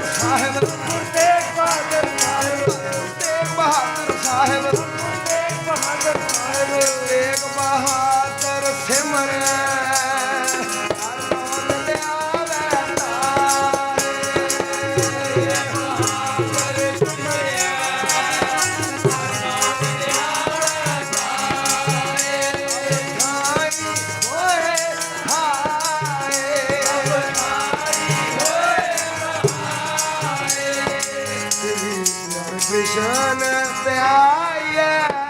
Hallelujah. Yeah.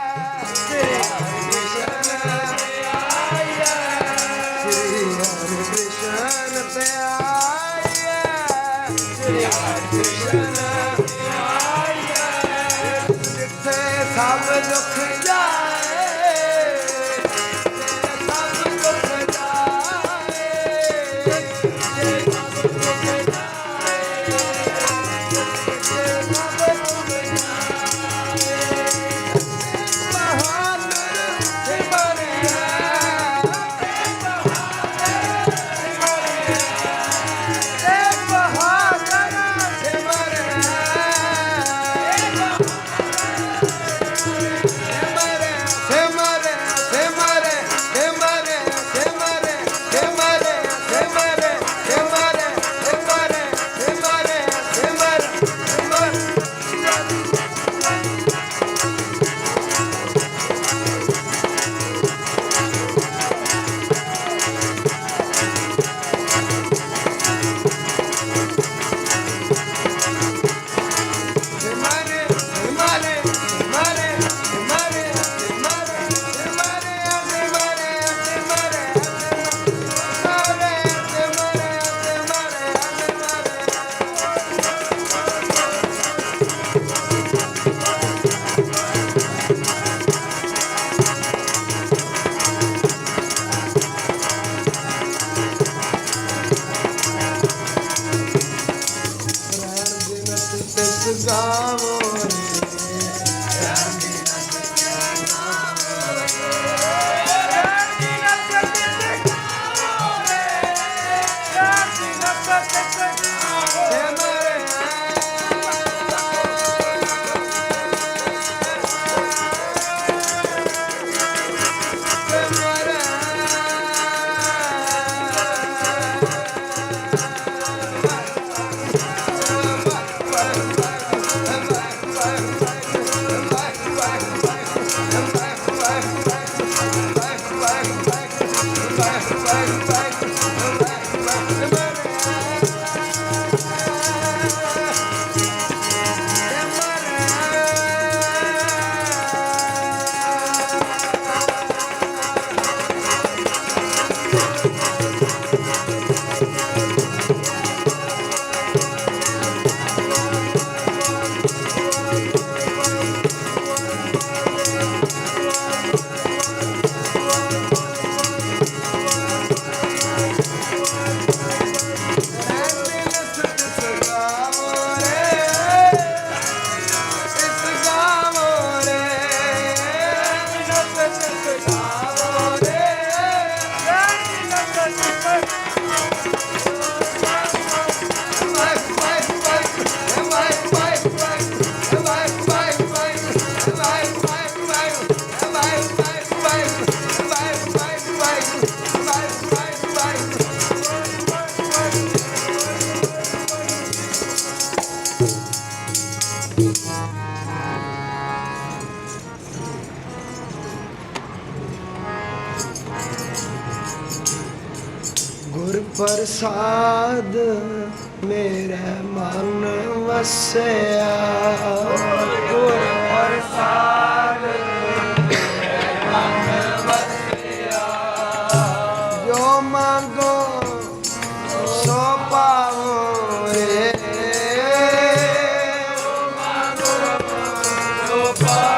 ਤਿਸ ਪ੍ਰਸਾਦ ਮੇਰੇ ਮਨ ਵਸਿਆ। ਗੁਰ ਪ੍ਰਸਾਦ ਜੋ ਮੰਗੋ ਸੋ ਪਾਵੋ ਰੇ। ਨਾਮ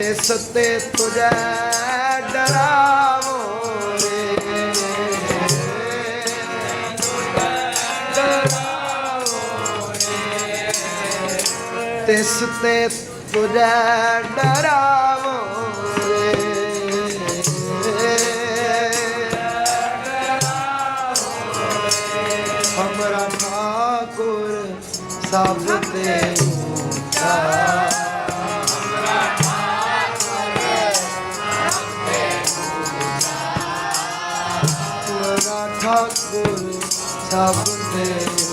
ਤਿਸ ਤੇ ਤੁਝੈ ਡਰਾਵੋ ਰੇ ਡਰਾਵੋ ਰੇ। ਤਿਸ ਤੇ ਤੁਝੈ ਡਰਾਵੋ ਹਮਰਾ ਠਾਕੁਰ ਸਭ ਤੇ ਉੱਚਾ ਮੇਰਾ ਠਾਕੁਰ ਸਭ ਤੇ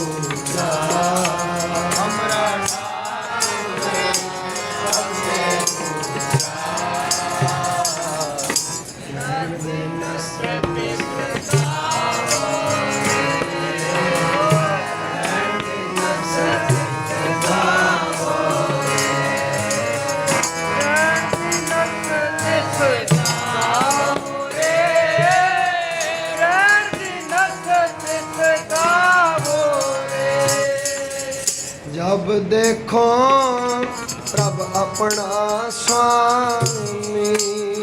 ਉੱਚਾ ਹਮਰਾ ਜਬ ਦੇਖੋ ਪ੍ਰਭ ਆਪਣਾ ਸੁਆਮੀ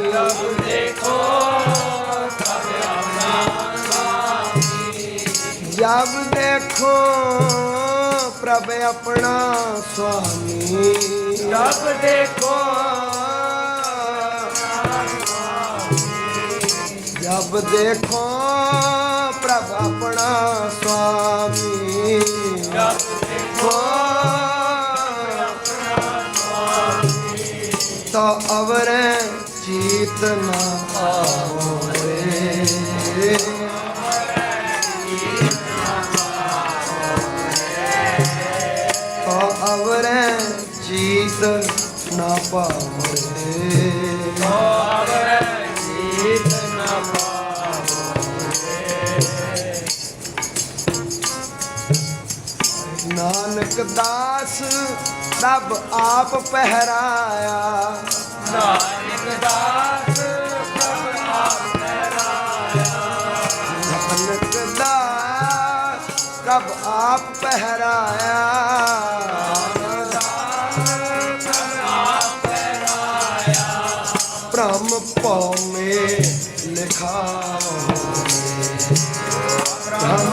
ਜਬ ਦੇਖੋ ਪ੍ਰਭ ਆਪਣਾ ਸੁਆਮੀ ਜਬ ਦੇਖੋ ਪ੍ਰਭ ਆਪਣਾ ਸੁਆਮੀ ਜਬ ਦੇਖੋ ਜਬ ਦੇਖੋ ਪ੍ਰਭ ਆਪਣਾ ਸੁਆਮੀ ਜਬ ਦੇਖੋ ਤਾਂ ਅਵਰ ਜੀਤ ਨਾ ਆਵੇ ਤਾਂ ਅਵਰ ਜੀਤ ਨਾ ਪਾਵੇ ਜੀਤ ਨਾ ਨਾਨਕ ਦਾਸ ਰੱਬ ਆਪ ਪਹਿਰਾਇਆ। ਨਾਨਕ ਦਾਸ ਆਪ ਨਾਨਕ ਦਾਸ ਰੱਬ ਆਪ ਪਹਿਰਾਇਆ। ਭ੍ਰਮ ਭਉਮੇ ਲਿਖਾਵੇ ਭ੍ਰਮ